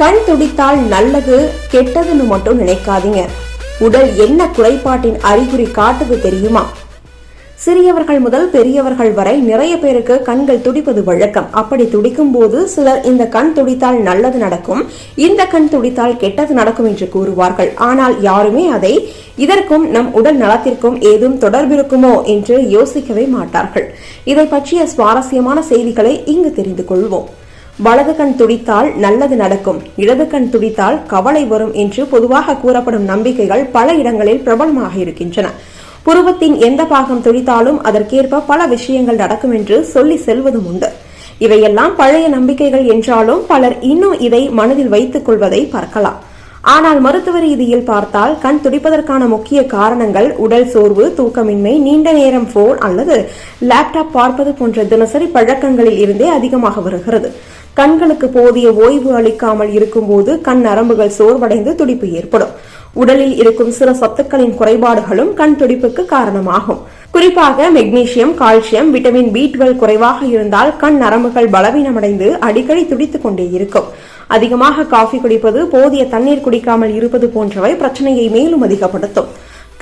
கண் துடித்தால் நல்லது கெட்டதுன்னு மட்டும் நினைக்காதீங்க. உடல் என்ன குறைபாட்டின் அறிகுறி காட்டுது தெரியுமா? சிறியவர்கள் முதல் பெரியவர்கள் வரை நிறைய பேருக்கு கண்கள் துடிப்பது வழக்கம். அப்படி துடிக்கும் போது சிலர் இந்த கண் துடித்தால் நல்லது நடக்கும் இந்த கண் துடித்தால் கெட்டது நடக்கும் என்று கூறுவார்கள். ஆனால் யாருமே அதை இதற்கும் நம் உடல் நலத்திற்கும் ஏதும் தொடர்பிருக்குமோ என்று யோசிக்கவே மாட்டார்கள். இதை பற்றிய சுவாரஸ்யமான செய்திகளை இங்கு தெரிந்து கொள்வோம். வலது கண் துடித்தால் நல்லது நடக்கும். இடது கண் துடித்தால் கவலை வரும் என்று பொதுவாக கூறப்படும் நம்பிக்கைகள் பல இடங்களில் பிரபலமாக இருக்கின்றன. புருவத்தின் எந்த பாகம் துடித்தாலும் அதற்கேற்ப பல விஷயங்கள் நடக்கும் என்று சொல்லி செல்வதும் உண்டு. இவையெல்லாம் பழைய நம்பிக்கைகள் என்றாலும் பலர் இன்னும் இதை மனதில் வைத்துக் கொள்வதை பார்க்கலாம். ஆனால் மருத்துவ ரீதியில் பார்த்தால் கண் துடிப்பதற்கான முக்கிய காரணங்கள் உடல் சோர்வு தூக்கமின்மை நீண்ட நேரம் போன் அல்லது லேப்டாப் பார்ப்பது போன்ற தினசரி பழக்கங்களில் இருந்தே அதிகமாக வருகிறது. கண்களுக்கு போதிய ஓய்வு அளிக்காமல் இருக்கும்போது கண் நரம்புகள் சோர்வடைந்து துடிப்பு ஏற்படும். உடலில் இருக்கும் சில சத்துக்களின் குறைபாடுகளும் கண் துடிப்புக்கு காரணமாகும். குறிப்பாக magnesium calcium vitamin B twelve குறைவாக இருந்தால் கண் நரம்புகள் பலவீனமடைந்து அடிக்கடி துடித்துக் கொண்டே இருக்கும். அதிகமாக காஃபி குடிப்பது போதிய தண்ணீர் குடிக்காமல் இருப்பது போன்றவை பிரச்சனையை மேலும் அதிகப்படுத்தும்.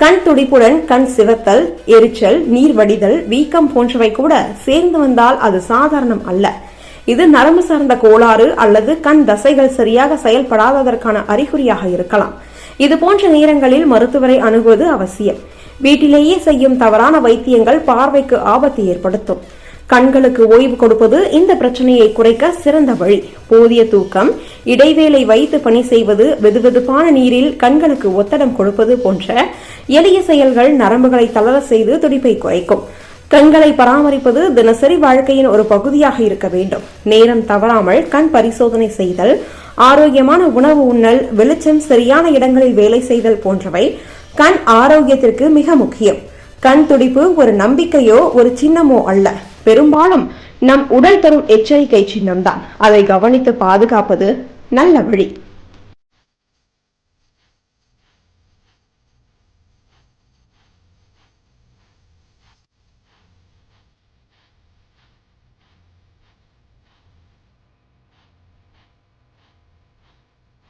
கண் துடிப்புடன் கண் சிவத்தல் எரிச்சல் நீர் வடிதல் வீக்கம் போன்றவை கூட சேர்ந்து வந்தால் அது சாதாரணம் அல்ல. இது நரம்பு சார்ந்த கோளாறு அல்லது கண் தசைகள் சரியாக செயல்படாததற்கான அறிகுறியாக இருக்கலாம். இது போன்ற நேரங்களில் மருத்துவரை அணுகுவது அவசியம். வீட்டிலேயே செய்யும் தவறான வைத்தியங்கள் பார்வைக்கு ஆபத்து ஏற்படுத்தும். கண்களுக்கு ஓய்வு கொடுப்பது இந்த பிரச்சனையை குறைக்க சிறந்த வழி. போதிய தூக்கம் இடைவேளை வைத்து பணி செய்வது வெதுவெதுப்பான நீரில் கண்களுக்கு ஒத்தடம் கொடுப்பது போன்ற எளிய செயல்கள் நரம்புகளை தளர செய்து துடிப்பை குறைக்கும். கண்களை பராமரிப்பது தினசரி வாழ்க்கையின் ஒரு பகுதியாக இருக்க வேண்டும். நேரம் தவறாமல் கண் பரிசோதனை செய்தல் ஆரோக்கியமான உணவு உண்ணல் வெளிச்சம் சரியான இடங்களில் வேலை செய்தல் போன்றவை கண் ஆரோக்கியத்திற்கு மிக முக்கியம். கண் துடிப்பு ஒரு நம்பிக்கையோ ஒரு சின்னமோ அல்ல. பெரும்பாலும் நம் உடல் தரும் எச்சரிக்கை சின்னம்தான். அதை கவனித்து பாதுகாப்பது நல்ல வழி.